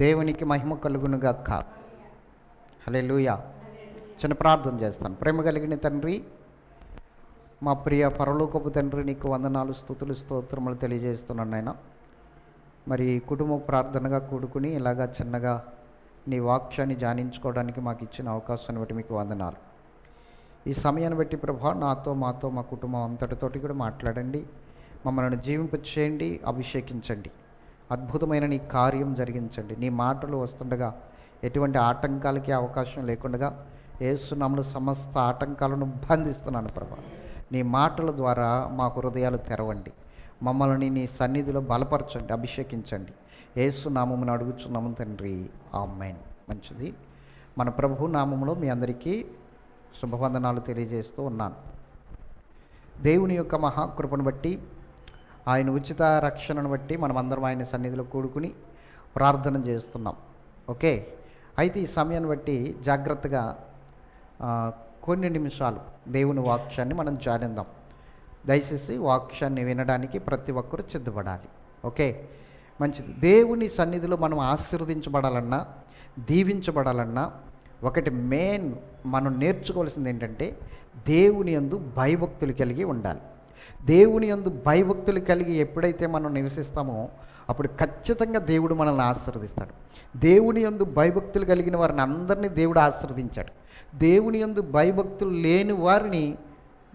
దేవునికి మహిమ కలుగునుగాక హలే చిన్న ప్రార్థన చేస్తాను. ప్రేమ కలిగిన తండ్రి మా ప్రియ పరలోకపు తండ్రి నీకు వందనాలు స్థుతులు స్తోత్రములు తెలియజేస్తున్నాను నాయన. మరి కుటుంబ ప్రార్థనగా కూడుకుని ఇలాగా చిన్నగా నీ వాక్యాన్ని ధ్యానించుకోవడానికి మాకు ఇచ్చిన అవకాశాన్ని బట్టి మీకు వందనాలు. ఈ సమయాన్ని బట్టి ప్రభా నాతో మాతో మా కుటుంబం అంతటితోటి కూడా మాట్లాడండి. మమ్మల్ని జీవింప చేయండి అభిషేకించండి. అద్భుతమైన నీ కార్యం జరిగించండి. నీ మాటలు వస్తుండగా ఎటువంటి ఆటంకాలకి అవకాశం లేకుండా ఏసునాములు సమస్త ఆటంకాలను బంధిస్తున్నాను ప్రభా. నీ మాటల ద్వారా మా హృదయాలు తెరవండి. మమ్మల్ని నీ సన్నిధిలో బలపరచండి అభిషేకించండి. ఏసు నామమును అడుగుచున్నాము తండ్రి. ఆమెన్. మంచిది. మన ప్రభు నామములో మీ అందరికీ శుభవందనాలు తెలియజేస్తూ ఉన్నాను. దేవుని యొక్క మహాకృపను బట్టి ఆయన ఉచిత రక్షణను బట్టి మనమందరం ఆయన సన్నిధిలో కూడుకుని ప్రార్థన చేస్తున్నాం. ఓకే? అయితే ఈ సమయాన్ని బట్టి జాగ్రత్తగా కొన్ని నిమిషాలు దేవుని వాక్యాన్ని మనం జానిందాం దయచేసి వాక్యాన్ని వినడానికి ప్రతి ఒక్కరూ సిద్ధపడాలి. ఓకే? మంచిది. దేవుని సన్నిధిలో మనం ఆశీర్వదించబడాలన్నా దీవించబడాలన్నా ఒకటి మెయిన్ మనం నేర్చుకోవాల్సింది ఏంటంటే దేవుని యందు భయభక్తులు కలిగి ఉండాలి. దేవుని యందు భయభక్తులు కలిగి ఎప్పుడైతే మనం నివసిస్తామో అప్పుడు ఖచ్చితంగా దేవుడు మనల్ని ఆశీర్వదిస్తాడు. దేవుని యందు భయభక్తులు కలిగిన వారిని అందరినీ దేవుడు ఆశీర్వదించాడు. దేవుని యందు భయభక్తులు లేని వారిని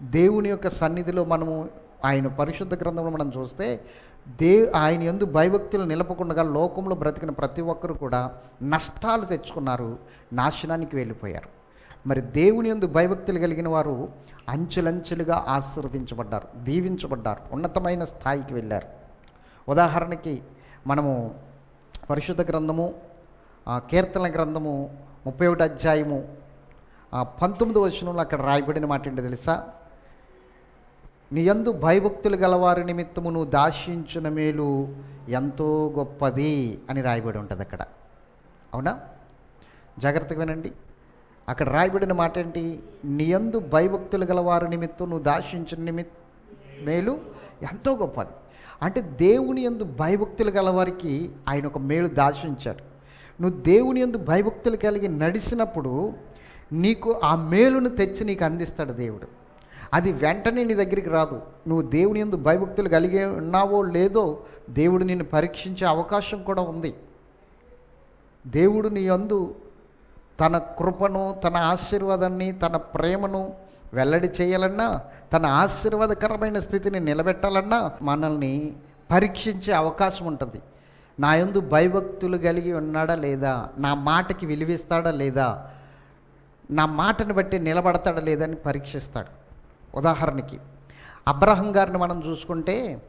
దేవుని యొక్క సన్నిధిలో మనము ఆయన పరిశుద్ధ గ్రంథంలో మనం చూస్తే దే ఆయన ఎందు భయభక్తులు నిలపకుండా లోకంలో బ్రతికిన ప్రతి ఒక్కరు కూడా నష్టాలు తెచ్చుకున్నారు నాశనానికి వెళ్ళిపోయారు. మరి దేవుని ఎందు భయభక్తులు కలిగిన వారు అంచులంచులుగా ఆశీర్వదించబడ్డారు దీవించబడ్డారు ఉన్నతమైన స్థాయికి వెళ్ళారు. ఉదాహరణకి మనము పరిశుద్ధ గ్రంథము కీర్తన గ్రంథము ముప్పై ఒకటి అధ్యాయము పంతొమ్మిది వచనంలో అక్కడ రాయబడిన మాట ఏంటి తెలుసా? నీ యందు భయభక్తులు గలవారి నిమిత్తము నువ్వు దాశించిన మేలు ఎంతో గొప్పది అని రాయబడి ఉంటుంది అక్కడ. అవునా? జాగ్రత్తగా వినండి. అక్కడ రాయబడిన మాట ఏంటి నీ యందు గల గలవారి నిమిత్తం నువ్వు దాశించిన నిమిత్ మేలు ఎంతో గొప్పది. అంటే దేవుని యందు భయభక్తులు గలవారికి ఆయన ఒక మేలు దాశించాడు నువ్వు దేవుని యందు భయభక్తులు కలిగి నడిచినప్పుడు నీకు ఆ మేలును తెచ్చి నీకు అందిస్తాడు దేవుడు. అది వెంటనే నీ దగ్గరికి రాదు. నువ్వు దేవుని యందు భయభక్తులు కలిగి ఉన్నావో లేదో దేవుడు నిన్ను పరీక్షించే అవకాశం కూడా ఉంది. దేవుడు నీ యందు తన కృపను తన ఆశీర్వాదాన్ని తన ప్రేమను వెల్లడి చేయాలన్నా తన ఆశీర్వాదకరమైన స్థితిని నిలబెట్టాలన్నా మనల్ని పరీక్షించే అవకాశం ఉంటుంది. నా యందు భయభక్తులు కలిగి ఉన్నాడా లేదా? నా మాటకి విలువిస్తాడా లేదా? నా మాటను బట్టి నిలబడతాడా లేదా అని పరీక్షిస్తాడు. ఉదాహరణకి అబ్రహం గారిని మనం చూసుకుంటే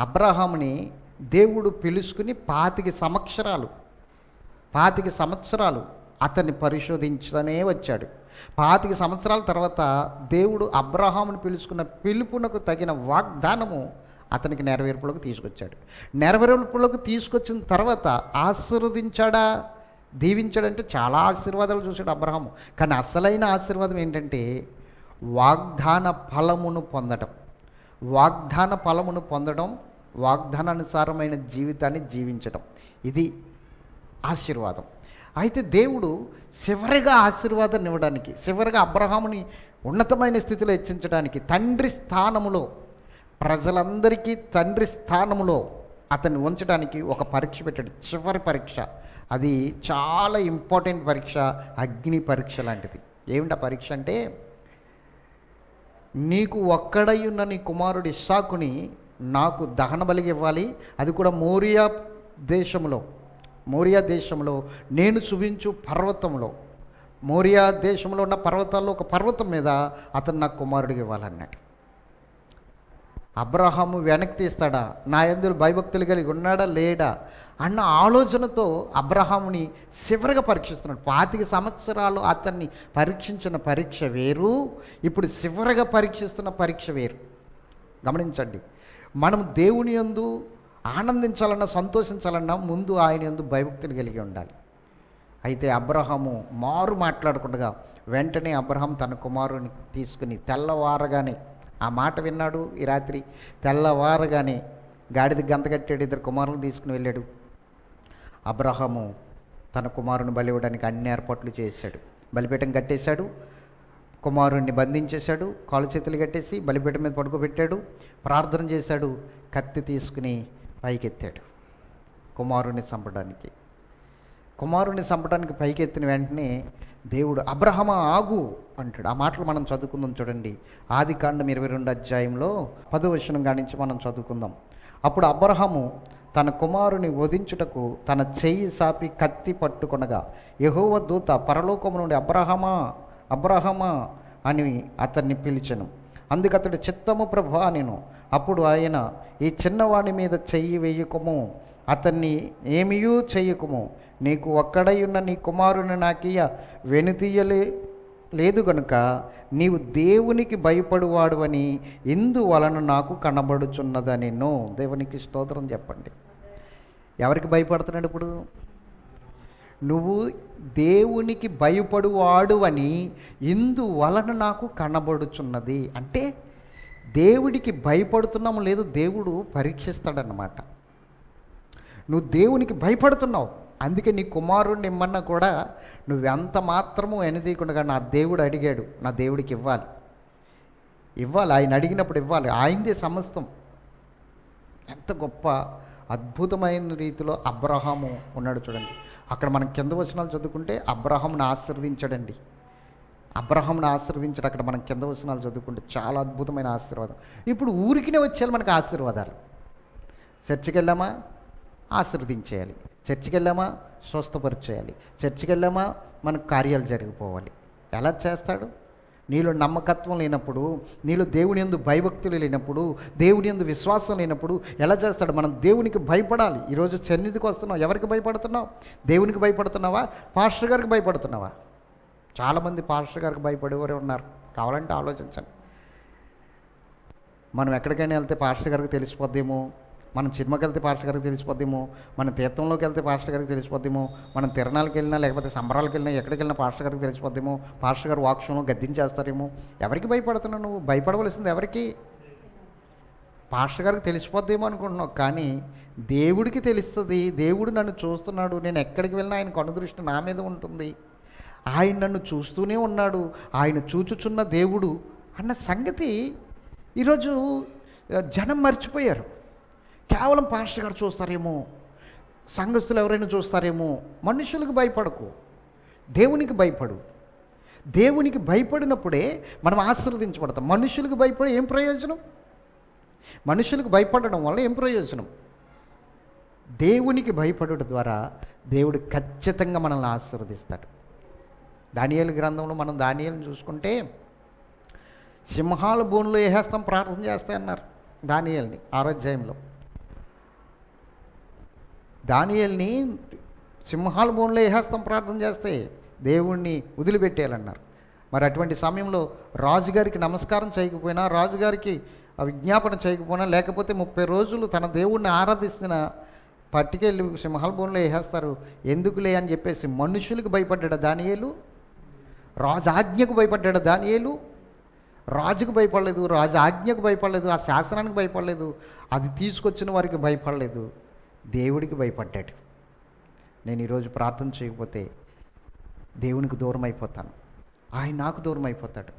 అబ్రహాముని దేవుడు పిలుచుకుని పాతిక సంవత్సరాలు పాతిక సంవత్సరాలు అతన్ని పరిశోధించనే వచ్చాడు. పాతిక సంవత్సరాల తర్వాత దేవుడు అబ్రహాముని పిలుచుకున్న పిలుపునకు తగిన వాగ్దానము అతనికి నెరవేర్పులకు తీసుకొచ్చాడు. నెరవేర్పులకు తీసుకొచ్చిన తర్వాత ఆశీర్వదించాడా? దీవించాడంటే చాలా ఆశీర్వాదాలు చూశాడు అబ్రహాము. కానీ అసలైన ఆశీర్వాదం ఏంటంటే వాగ్దాన ఫలమును పొందడం వాగ్దాన ఫలమును పొందడం వాగ్దానానుసారమైన జీవితాన్ని జీవించడం ఇది ఆశీర్వాదం. అయితే దేవుడు చివరిగా ఆశీర్వాదాన్ని ఇవ్వడానికి చివరిగా అబ్రహాముని ఉన్నతమైన స్థితిలో హెచ్చించడానికి తండ్రి స్థానములో ప్రజలందరికీ తండ్రి స్థానములో అతన్ని ఉంచడానికి ఒక పరీక్ష పెట్టాడు. చివరి పరీక్ష. అది చాలా ఇంపార్టెంట్ పరీక్ష అగ్ని పరీక్ష లాంటిది. ఏమిటి ఆ పరీక్ష అంటే నీకు ఒక్కడై ఉన్న నీ కుమారుడు ఇస్సాకుని నాకు దహన బలిగి ఇవ్వాలి. అది కూడా మోరియా దేశంలో మోరియా దేశంలో నేను చూపించు పర్వతంలో. మోరియా దేశంలో ఉన్న పర్వతాల్లో ఒక పర్వతం మీద అతను నాకు కుమారుడికి ఇవ్వాలన్నాడు. అబ్రహాము వెనక్కి తీస్తాడా? నా ఎందుకు భయభక్తులు కలిగి ఉన్నాడా? లేడా? అన్న ఆలోచనతో అబ్రహాముని చివరిగా పరీక్షిస్తున్నాడు. పాతిక సంవత్సరాలు అతన్ని పరీక్షించిన పరీక్ష వేరు ఇప్పుడు చివరిగా పరీక్షిస్తున్న పరీక్ష వేరు. గమనించండి. మనం దేవుని యందు ఆనందించాలన్నా సంతోషించాలన్నా ముందు ఆయన ఎందు భయభక్తులు కలిగి ఉండాలి. అయితే అబ్రహము మారు మాట్లాడకుండా వెంటనే అబ్రహం తన కుమారుని తీసుకుని తెల్లవారగానే ఆ మాట విన్నాడు ఈ రాత్రి. తెల్లవారగానే గాడిద గంత కట్టాడు ఇద్దరు కుమారులను తీసుకుని వెళ్ళాడు. అబ్రహము తన కుమారుని బలి ఇవ్వడానికి అన్ని ఏర్పాట్లు చేశాడు. బలిపీఠం కట్టేశాడు కుమారుణ్ణి బంధించేశాడు కాలు చేతులు కట్టేసి బలిపీఠం మీద పడుకోబెట్టాడు ప్రార్థన చేశాడు కత్తి తీసుకుని పైకెత్తాడు. కుమారుణ్ణి చంపడానికి. కుమారుణ్ణి చంపడానికి పైకెత్తిన వెంటనే దేవుడు అబ్రహమ ఆగు! అంటాడు. ఆ మాటలు మనం చదువుకుందాం చూడండి. ఆది కాండం ఇరవై రెండు అధ్యాయంలో పదవచనం కానించి మనం చదువుకుందాం. అప్పుడు అబ్రహము తన కుమారుని వధించుటకు తన చెయ్యి సాపి కత్తి పట్టుకొనగా యహోవ దూత పరలోకము నుండి అబ్రహమా అబ్రహమా అని అతన్ని పిలిచను. అందుకు అతడు చిత్తము ప్రభు నేను అప్పుడు ఆయన ఈ చిన్నవాడి మీద చెయ్యి వేయకము అతన్ని ఏమీయూ చేయకము. నీకు ఒక్కడయున్న నీ కుమారుని నాకియ వెనుతీయలే లేదు గనుక నీవు దేవునికి భయపడువాడు అని ఇందువలన నాకు కనబడుచున్నదనెను. దేవునికి స్తోత్రం చెప్పండి. ఎవరికి భయపడుతున్నాడు ఇప్పుడు? నువ్వు దేవునికి భయపడువాడు అని ఇందువలన నాకు కనబడుచున్నది. అంటే దేవుడికి భయపడుతున్నాము లేదు దేవుడు పరీక్షిస్తాడనమాట నువ్వు దేవునికి భయపడుతున్నావు. అందుకే నీ కుమారుడిని ఇమ్మన్నా కూడా నువ్వెంత మాత్రము ఎనదీయకుండా నా దేవుడు అడిగాడు నా దేవుడికి ఇవ్వాలి. ఇవ్వాలి ఆయన అడిగినప్పుడు ఇవ్వాలి. ఆయనదే సమస్తం. ఎంత గొప్ప అద్భుతమైన రీతిలో అబ్రహాము ఉన్నాడు చూడండి. అక్కడ మనం కింద వచనాలు చదువుకుంటే అబ్రహాంను ఆశీర్వదించాడండి. అబ్రహంను ఆశీర్వదించడం అక్కడ మనం కింద వచనాలు చదువుకుంటే చాలా అద్భుతమైన ఆశీర్వాదం. ఇప్పుడు ఊరికినే వచ్చేయాలి మనకు ఆశీర్వాదాలు. చర్చికి వెళ్ళామా ఆశీర్వదించేయాలి. చర్చికి వెళ్ళామా స్వస్థపరిచేయాలి. చర్చికి వెళ్ళామా మనకు కార్యాలు జరిగిపోవాలి. ఎలా చేస్తాడు? నీలో నమ్మకత్వం లేనప్పుడు నీలో దేవుని ఎందు భయభక్తులు లేనప్పుడు దేవుని ఎందు విశ్వాసం లేనప్పుడు ఎలా చేస్తాడు? మనం దేవునికి భయపడాలి. ఈరోజు సన్నిధికి వస్తున్నావు. ఎవరికి భయపడుతున్నావు? దేవునికి భయపడుతున్నావా? పాస్టర్ గారికి భయపడుతున్నావా? చాలామంది పాస్టర్ గారికి భయపడేవారే ఉన్నారు. కావాలంటే ఆలోచించండి. మనం ఎక్కడికైనా వెళ్తే పాస్టర్ గారికి తెలిసిపోద్దేమో? మనం సినిమాకి వెళ్తే పాస్టర్ గారికి తెలిసిపోద్దేమో? మన తీర్థంలోకి వెళ్తే పాస్టర్ గారికి తెలిసిపోద్దేమో? మనం తిరణాలకు వెళ్ళినా లేకపోతే సంబరాలకు వెళ్ళినా ఎక్కడికి వెళ్ళినా పాస్టర్ గారికి తెలిసిపోద్దేమో? పాస్టర్ గారు వాక్షంలో గద్దించేస్తారేమో? ఎవరికి భయపడుతున్నావు నువ్వు? భయపడవలసింది ఎవరికి? పాస్టర్ గారికి తెలిసిపోద్దేమో అనుకుంటున్నావు. కానీ దేవుడికి తెలుస్తుంది. దేవుడు నన్ను చూస్తున్నాడు. నేను ఎక్కడికి వెళ్ళినా ఆయన కనుదృష్టి నా మీద ఉంటుంది. ఆయన నన్ను చూస్తూనే ఉన్నాడు ఆయన చూచుచున్న దేవుడు అన్న సంగతి ఈరోజు జనం మర్చిపోయారు. కేవలం పాస్టర్ గారు చూస్తారేమో సంఘస్థులు ఎవరైనా చూస్తారేమో మనుషులకు భయపడకు దేవునికి భయపడు. దేవునికి భయపడినప్పుడే మనం ఆశీర్వదించబడతాం. మనుషులకు భయపడి ఏం ప్రయోజనం? మనుషులకు భయపడడం వల్ల ఏం ప్రయోజనం? దేవునికి భయపడడం ద్వారా దేవుడు ఖచ్చితంగా మనల్ని ఆశీర్వదిస్తాడు. దానియేలు గ్రంథంలో మనం దానియేలను చూసుకుంటే సింహాలు భూములు వేసేస్తాం ప్రార్థన చేస్తాయన్నారు దానియేల్ని ఆరోధ్యాయంలో. దానియేల్ని సింహాల భూములు వేసేస్తాం ప్రార్థన చేస్తే దేవుణ్ణి వదిలిపెట్టేయాలన్నారు. మరి అటువంటి సమయంలో రాజుగారికి నమస్కారం చేయకపోయినా రాజుగారికి ఆ విజ్ఞాపన చేయకపోయినా లేకపోతే ముప్పై రోజులు తన దేవుణ్ణి ఆరాధిస్తున్న పట్టుకెళ్ళి సింహాల భూములు వేసేస్తారు ఎందుకులే అని చెప్పేసి మనుషులకు భయపడ్డాడు దానియేలు. రాజాజ్ఞకు భయపడ్డాడు దానియేలు. రాజుకు భయపడలేదు రాజు ఆజ్ఞకు భయపడలేదు ఆ శాసనానికి భయపడలేదు అది తీసుకొచ్చిన వారికి భయపడలేదు దేవుడికి భయపడ్డాడు. నేను ఈరోజు ప్రార్థన చేయకపోతే దేవునికి దూరం అయిపోతాను ఆయన నాకు దూరం అయిపోతాడు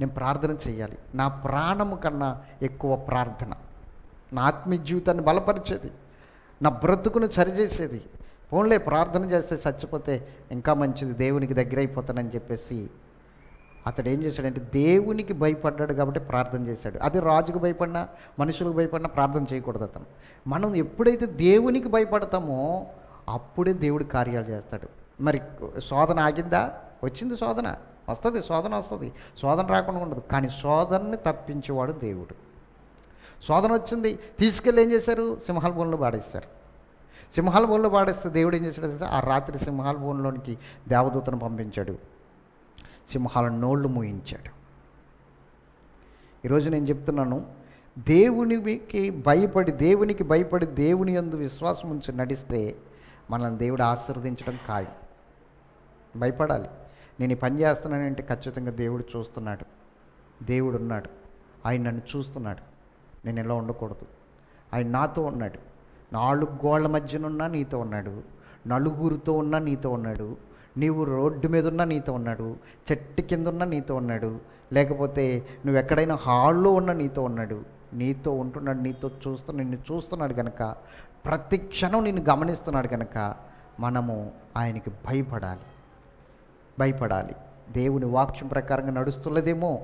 నేను ప్రార్థన చేయాలి. నా ప్రాణము కన్నా ఎక్కువ ప్రార్థన. నా ఆత్మీయ జీవితాన్ని బలపరిచేది. నా బ్రతుకును సరిచేసేది. ఫోన్లే ప్రార్థన చేస్తే చచ్చిపోతే ఇంకా మంచిది దేవునికి దగ్గర అయిపోతానని చెప్పేసి అతడు ఏం చేశాడంటే దేవునికి భయపడ్డాడు కాబట్టి ప్రార్థన చేశాడు. అది రాజుకు భయపడినా మనుషులకు భయపడినా ప్రార్థన చేయకూడదు అతను. మనం ఎప్పుడైతే దేవునికి భయపడతామో అప్పుడే దేవుడు కార్యాలు చేస్తాడు. మరి శోధన ఆగిందా? వచ్చింది శోధన. వస్తుంది శోధన వస్తుంది. శోధన రాకుండా ఉండదు. కానీ శోధనని తప్పించేవాడు దేవుడు. శోధన వచ్చింది తీసుకెళ్ళి ఏం చేశారు? సింహాల భూమిలో పాడేశారు. సింహాల భూమిలో పాడేస్తే దేవుడు ఏం చేశాడు తెలుసా? ఆ రాత్రి సింహాల భూమిలోనికి దేవదూతను పంపించాడు. సింహాల నోళ్ళు మూయించాడు. ఈరోజు నేను చెప్తున్నాను దేవునికి భయపడి దేవునికి భయపడి దేవుని యందు విశ్వాసం ఉంచి నడిస్తే మనల్ని దేవుడు ఆశీర్వదించడం ఖాయం. భయపడాలి. నేను పని చేస్తున్నానంటే ఖచ్చితంగా దేవుడు చూస్తున్నాడు. దేవుడు ఉన్నాడు ఆయన నన్ను చూస్తున్నాడు. నేను ఎలా ఉండకూడదు. ఆయన నాతో ఉన్నాడు. నాలుగు గోళ్ళ మధ్యనున్నా నీతో ఉన్నాడు నలుగురితో ఉన్నా నీతో ఉన్నాడు నీవు రోడ్డు మీద ఉన్నా నీతో ఉన్నాడు చెట్టు కింద ఉన్నా నీతో ఉన్నాడు లేకపోతే నువ్వు ఎక్కడైనా హాల్లో ఉన్నా నీతో ఉన్నాడు నీతో ఉంటున్నాడు నీతో చూస్తూ నిన్ను చూస్తున్నాడు కనుక ప్రతి క్షణం నిన్ను గమనిస్తున్నాడు కనుక మనము ఆయనకి భయపడాలి. భయపడాలి. దేవుని వాక్యం ప్రకారంగా నడుస్తున్నదేమో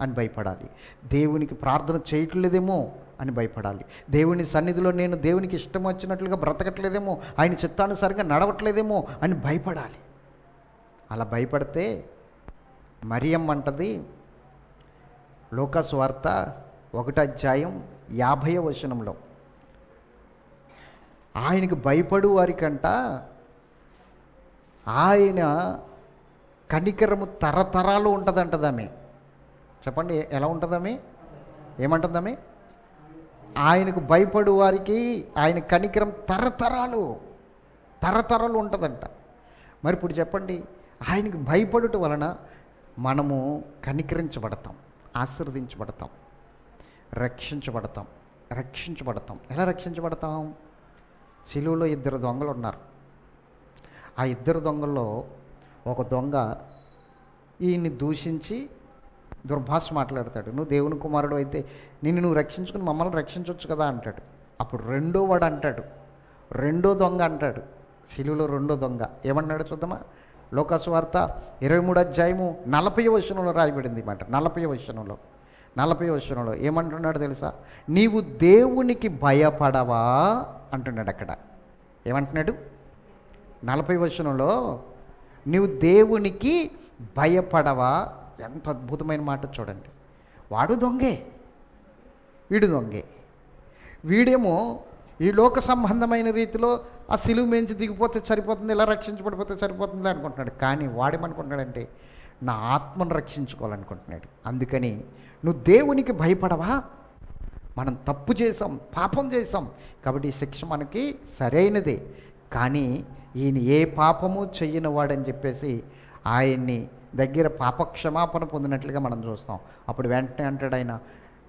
అని భయపడాలి. దేవునికి ప్రార్థన చేయట్లేదేమో అని భయపడాలి. దేవుని సన్నిధిలో నేను దేవునికి ఇష్టం వచ్చినట్లుగా బ్రతకట్లేదేమో ఆయన చిత్తానుసారంగా నడవట్లేదేమో అని భయపడాలి. అలా భయపడితే మరియం అంటది లోకస్ వార్త ఒకటి అధ్యాయం యాభై వచనంలో ఆయనకు భయపడు వారికంట ఆయన కనికరము తరతరాలు ఉంటుందంటదామె. చెప్పండి ఎలా ఉంటుందామె? ఏమంటుందామె? ఆయనకు భయపడు వారికి ఆయన కనికరం తరతరాలు తరతరాలు ఉంటుందంట. మరి ఇప్పుడు చెప్పండి ఆయనకు భయపడుట వలన మనము కనికరించబడతాం ఆశీర్వదించబడతాం రక్షించబడతాం రక్షించబడతాం. ఎలా రక్షించబడతాం? సిలువలో ఇద్దరు దొంగలు ఉన్నారు. ఆ ఇద్దరు దొంగల్లో ఒక దొంగ ఈయన్ని దూషించి దుర్భాష మాట్లాడతాడు. నువ్వు దేవుని కుమారుడు అయితే నిన్ను నువ్వు రక్షించుకుని మమ్మల్ని రక్షించవచ్చు కదా అంటాడు. అప్పుడు రెండో వాడు అంటాడు. రెండో దొంగ అంటాడు. శిలువలో రెండో దొంగ. ఏమన్నాడు చూద్దామా? లోకాసు వార్త ఇరవై మూడు అధ్యాయము నలభై వచనంలో రాయబడింది మాట. నలభై వచనంలో. నలభై వచనంలో ఏమంటున్నాడు తెలుసా? నీవు దేవునికి భయపడవా అంటున్నాడు అక్కడ. ఏమంటున్నాడు? నలభై వచనంలో నీవు దేవునికి భయపడవా ఎంత అద్భుతమైన మాట చూడండి. వాడు దొంగే. వీడు దొంగే. వీడేమో ఈ లోక సంబంధమైన రీతిలో ఆ సిలువు మేంచి దిగిపోతే సరిపోతుంది ఇలా రక్షించబడిపోతే సరిపోతుంది అనుకుంటున్నాడు. కానీ వాడేమనుకుంటున్నాడంటే నా ఆత్మను రక్షించుకోవాలనుకుంటున్నాడు. అందుకని నువ్వు దేవునికి భయపడవా? మనం తప్పు చేసాం పాపం చేసాం కాబట్టి ఈ శిక్ష మనకి సరైనదే. కానీ ఈయన ఏ పాపము చెయ్యనివాడని చెప్పేసి ఆయన్ని దగ్గర పాప క్షమాపణ పొందినట్లుగా మనం చూస్తాం. అప్పుడు వెంటనే అంటాడు ఆయన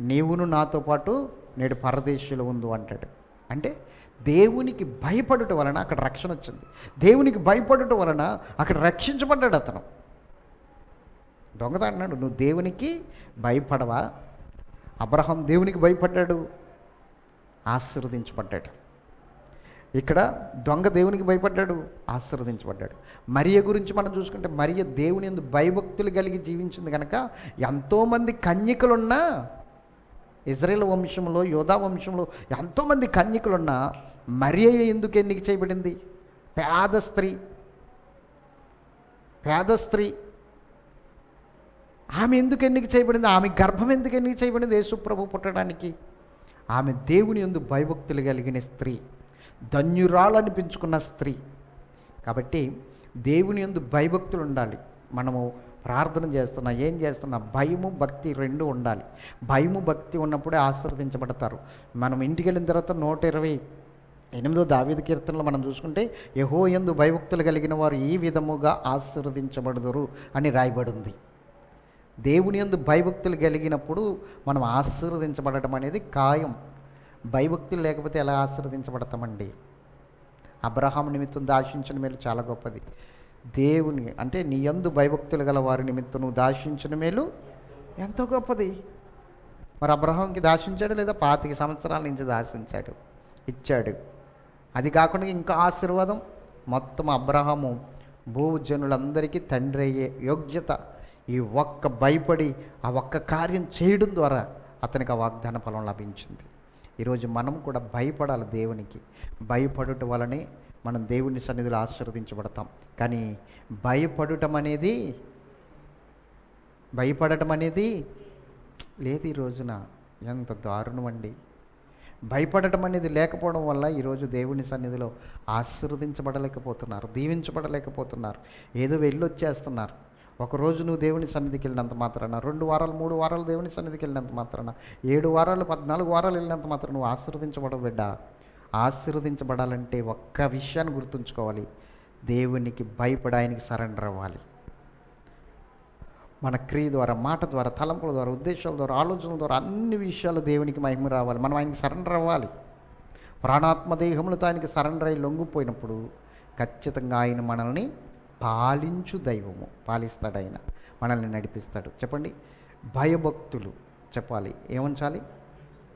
నీవును నాతో పాటు నేడు పరదేశులు ఉందు అంటాడు. అంటే దేవునికి భయపడుట వలన అక్కడ రక్షణ వచ్చింది. దేవునికి భయపడుట వలన అక్కడ రక్షించబడ్డాడు అతను. దొంగత అన్నాడు నువ్వు దేవునికి భయపడవా? అబ్రహం దేవునికి భయపడ్డాడు? ఆశీర్వదించబడ్డాడు. ఇక్కడ దొంగ దేవునికి భయపడ్డాడు ఆశీర్వదించబడ్డాడు. మరియ గురించి మనం చూసుకుంటే మరియ దేవుని ఎందు భయభక్తులు కలిగి జీవించింది కనుక ఎంతోమంది కన్యకలున్నా ఇజ్రాయేల్ వంశంలో యోధా వంశంలో ఎంతోమంది కన్యకలున్నా మరియ ఎందుకు ఎన్నిక చేయబడింది? పేద స్త్రీ. పేద స్త్రీ. ఆమె ఎందుకు ఎన్నిక చేయబడింది? ఆమె గర్భం ఎందుకు ఎన్నిక చేయబడింది? యేసుప్రభు పుట్టడానికి. ఆమె దేవుని ఎందు భయభక్తులు కలిగిన స్త్రీ. ధన్యురాలనిపించుకున్న స్త్రీ. కాబట్టి దేవుని ఎందు భయభక్తులు ఉండాలి. మనము ప్రార్థన చేస్తున్నా ఏం చేస్తున్నా భయము భక్తి రెండు ఉండాలి. భయము భక్తి ఉన్నప్పుడే ఆశీర్వదించబడతారు. మనం ఇంటికి వెళ్ళిన తర్వాత నూట ఇరవై ఎనిమిదో దావీదు కీర్తనలు మనం చూసుకుంటే యహో ఎందు భయభక్తులు కలిగిన వారు ఈ విధముగా ఆశీర్వదించబడుదురు అని రాయబడింది. దేవుని యందు భయభక్తులు కలిగినప్పుడు మనం ఆశీర్వదించబడటం అనేది ఖాయం. భయభక్తులు లేకపోతే ఎలా ఆశీర్వదించబడతామండి? అబ్రహాం నిమిత్తం దాశించిన మేలు చాలా గొప్పది. దేవుని అంటే నీ యందు భయభక్తులు గల వారి నిమిత్తం నువ్వు దాశించిన మేలు ఎంతో గొప్పది. మరి అబ్రహాంకి దాశించాడు లేదా పాతిక సంవత్సరాల నుంచి దాశించాడు ఇచ్చాడు. అది కాకుండా ఇంకా ఆశీర్వాదం మొత్తం అబ్రహాము భూజనులందరికీ తండ్రి అయ్యే యోగ్యత. ఈ ఒక్క భయపడి ఆ ఒక్క కార్యం చేయడం ద్వారా అతనికి ఆ వాగ్దాన ఫలం లభించింది. ఈరోజు మనం కూడా భయపడాలి దేవునికి. భయపడుట వలనే మనం దేవుని సన్నిధిలో ఆశీర్వదించబడతాం. కానీ భయపడటం అనేది భయపడటం అనేది లేదు ఈ రోజున. ఎంత దారుణం అండి భయపడటం అనేది లేకపోవడం వల్ల ఈరోజు దేవుని సన్నిధిలో ఆశీర్వదించబడలేకపోతున్నారు దీవించబడలేకపోతున్నారు ఏదో వెళ్ళొచ్చేస్తున్నారు. ఒకరోజు నువ్వు దేవుని సన్నిధికి వెళ్ళినంత మాత్రాన రెండు వారాలు మూడు వారాలు దేవుని సన్నిధికి వెళ్ళినంత మాత్రాన ఏడు వారాలు పద్నాలుగు వారాలు వెళ్ళినంత మాత్రం నువ్వు ఆశీర్వదించబడవు బిడ్డ. ఆశీర్వదించబడాలంటే ఒక్క విషయాన్ని గుర్తుంచుకోవాలి. దేవునికి భయపడి ఆయనకి సరెండర్ అవ్వాలి. మన క్రియ ద్వారా మాట ద్వారా తలంపుల ద్వారా ఉద్దేశాల ద్వారా ఆలోచనల ద్వారా అన్ని విషయాలు దేవునికి మహిమ రావాలి. మనం ఆయనకి సరెండర్ అవ్వాలి. ప్రాణాత్మ దేహములతో ఆయనకి సరెండర్ అయి లొంగిపోయినప్పుడు ఖచ్చితంగా ఆయన మనల్ని పాలించు దైవము పాలిస్తాడు ఆయన మనల్ని నడిపిస్తాడు. చెప్పండి? భయభక్తులు చెప్పాలి. ఏముంచాలి?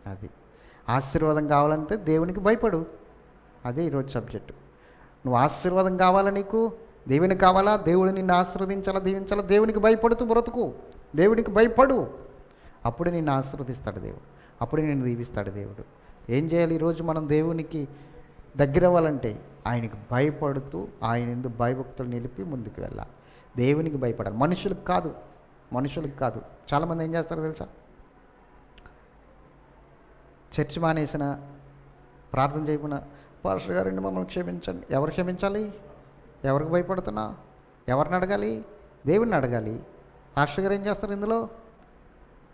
అది. ఆశీర్వాదం కావాలంటే దేవునికి భయపడు. అదే ఈరోజు సబ్జెక్టు. నువ్వు ఆశీర్వాదం కావాలా నీకు? దేవునికి కావాలా? దేవుడు నిన్ను ఆశీర్వదించాలా దీవించాలా? దేవునికి భయపడుతూ బ్రతుకు. దేవునికి భయపడు. అప్పుడు నిన్ను ఆశీర్వదిస్తాడు దేవుడు. అప్పుడు నిన్ను దీవిస్తాడు దేవుడు. ఏం చేయాలి? ఈరోజు మనం దేవునికి దగ్గర అవ్వాలంటే ఆయనకి భయపడుతూ ఆయన ఎందుకు భయభక్తులు నిలిపి ముందుకు వెళ్ళాలి. దేవునికి భయపడాలి. మనుషులకు కాదు. మనుషులకు కాదు. చాలామంది ఏం చేస్తారు తెలుసా? చర్చి మానేసిన ప్రార్థన చేయకుండా పాస్టర్ గారండి మమ్మల్ని క్షమించండి. ఎవరు క్షమించాలి? ఎవరికి భయపడుతున్నా? ఎవరిని అడగాలి? దేవుడిని అడగాలి. పాస్టర్ గారు ఏం చేస్తారు ఇందులో?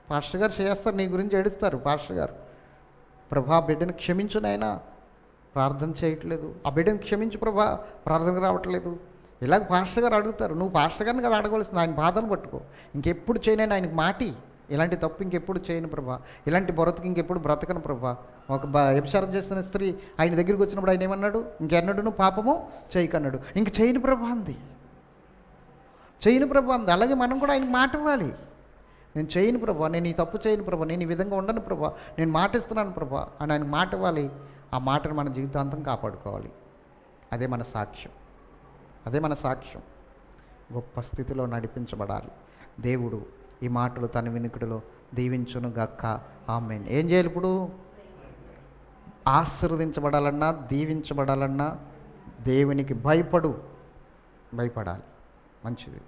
పాస్టర్ గారు చేస్తారు నీ గురించి ఏడుస్తారు. పాస్టర్ గారు ప్రభా బిడ్డను క్షమించునైనా ప్రార్థన చేయట్లేదు. ఆ బిడ్డను క్షమించు ప్రభా ప్రార్థనకు రావట్లేదు. ఇలాగ పాస్టర్ గారు అడుగుతారు నువ్వు పాస్టర్ గారిని కదా అడగవలసింది ఆయన బాధను పట్టుకో. ఇంకెప్పుడు చేయనని ఆయనకు మాటి. ఇలాంటి తప్పు ఇంకెప్పుడు చేయను ప్రభా. ఇలాంటి బ్రతుకు ఇంకెప్పుడు బ్రతకను ప్రభా. ఒక వ్యభిచారం చేస్తున్న స్త్రీ ఆయన దగ్గరికి వచ్చినప్పుడు ఆయన ఏమన్నాడు? నువ్వు పాపము చేయకన్నాడు. ఇంక చేయను ప్రభా అంది. చేయను ప్రభా అంది. అలాగే మనం కూడా ఆయనకు మాట ఇవ్వాలి. నేను చేయను ప్రభా నేను ఈ తప్పు చేయను ప్రభా నేను ఈ విధంగా ఉండను ప్రభా నేను మాట ఇస్తున్నాను ప్రభా అని ఆయన మాట ఇవ్వాలి. ఆ మాటను మన జీవితాంతం కాపాడుకోవాలి. అదే మన సాక్ష్యం. అదే మన సాక్ష్యం. గొప్ప స్థితిలో నడిపించబడాలి. దేవుడు ఈ మాటలు తన వినికుడిలో దీవించును గక్క ఆమెన్. ఏం చేయాలి ఇప్పుడు? ఆశీర్వదించబడాలన్నా దీవించబడాలన్నా దేవునికి భయపడు భయపడాలి. మంచిది.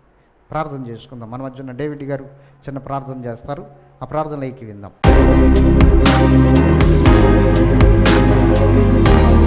ప్రార్థన చేసుకుందాం. మన మధ్య ఉన్న డేవిడ్ గారు చిన్న ప్రార్థన చేస్తారు. ఆ ప్రార్థనలోకి విందాం. Música